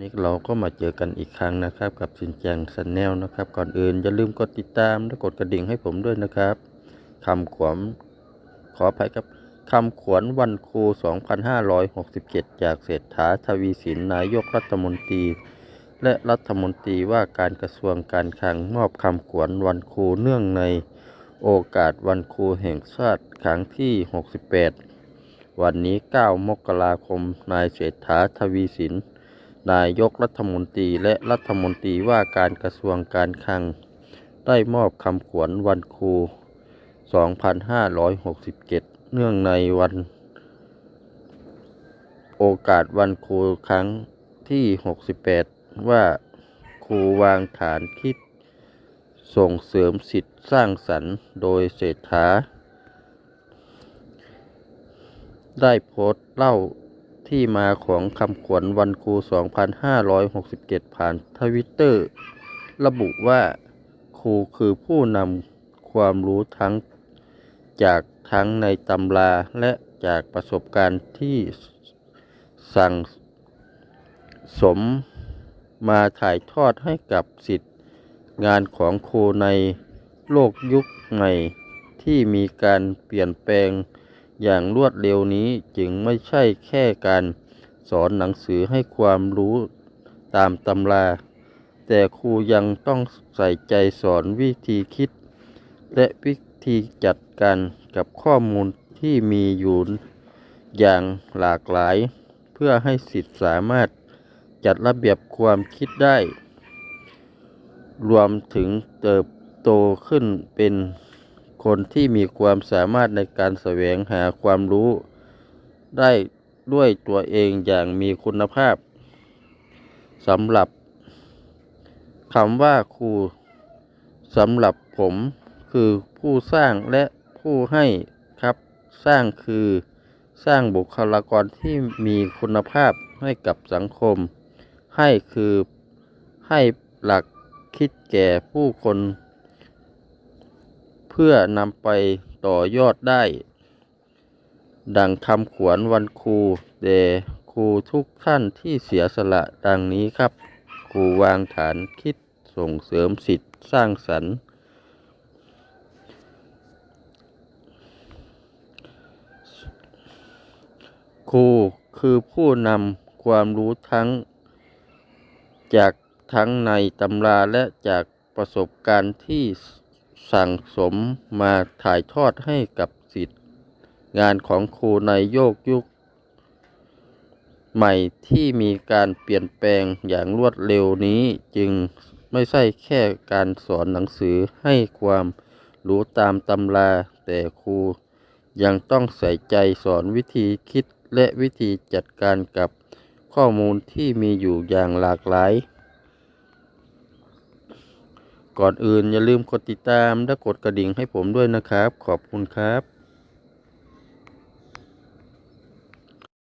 นี่เราก็มาเจอกันอีกครั้งนะครับ กับสินแจงสันแนลนะครับ ก่อนอื่นอย่าลืมกดติดตามและกดกระดิ่งให้ผมด้วยนะครับคำขวมขออภัยครับคำขวัญวันครู 2567 จากเศรษฐาทวีสินนายกรัฐมนตรี และรัฐมนตรีว่าการกระทรวงการคลังมอบคำขวัญวันครูเนื่องในโอกาสวันครูแห่งชาติครั้งที่ 68 วันนี้ 9 มกราคม นายเศรษฐาทวีสิน นายกรัฐมนตรีและรัฐมนตรีว่าการกระทรวงการคลัง ได้มอบคำขวัญวันครู 2567 เนื่องในวัน โอกาสวันครูครั้งที่ 68 ว่าครูวางฐานคิด ส่งเสริมสิทธิสร้างสรรค์โดยเศรษฐาได้โพสต์เล่า ที่มาของคำขวัญวันครู 2567 ผ่านทวิตเตอร์ ระบุว่าครูคือผู้นำความรู้ทั้งจากทั้งในตำราและจากประสบการณ์ที่สั่งสมมาถ่ายทอดให้กับสิทธิ์งานของครูในโลกยุคใหม่ที่มีการเปลี่ยนแปลง อย่างรวดเร็วนี้จึงไม่ใช่แค่การสอนหนังสือให้ความรู้ตามตำรา แต่ครูยังต้องใส่ใจสอนวิธีคิด และวิธีจัดการกับข้อมูลที่มีอยู่อย่างหลากหลาย เพื่อให้สิทธิ์สามารถจัดระเบียบความคิดได้ รวมถึงเติบโตขึ้นเป็น คนที่มีความสามารถในการแสวงหาความรู้ ได้ด้วยตัวเองอย่างมีคุณภาพสำหรับคำว่าครูสำหรับผมคือผู้สร้างและผู้ให้ครับ สร้างคือสร้างบุคลากรที่มีคุณภาพให้กับสังคม ให้คือให้หลักคิดแก่ผู้คน พื่อนำไปต่อยอดได้ ดังคำขวัญวันครูแด่ครูทุกท่านที่เสียสละดังนี้ครับ ครูวางฐานคิดส่งเสริมสิทธิสร้างสรรค์ครูคือผู้นำความรู้ทั้ง จากทั้งในตำราและจากประสบการณ์ที่ สั่งสมมาถ่ายทอดให้กับสิทธิ์ งานของครูในโยกยุค ใหม่ที่มีการเปลี่ยนแปลงอย่างรวดเร็วนี้จึงไม่ใช่แค่การสอนหนังสือให้ความรู้ตามตำรา แต่ครูยังต้องใส่ใจสอนวิธีคิดและวิธีจัดการกับข้อมูลที่มีอยู่อย่างหลากหลาย ก่อนอื่นอย่าลืมกดติดตามและกดกระดิ่งให้ผมด้วยนะครับ ขอบคุณครับ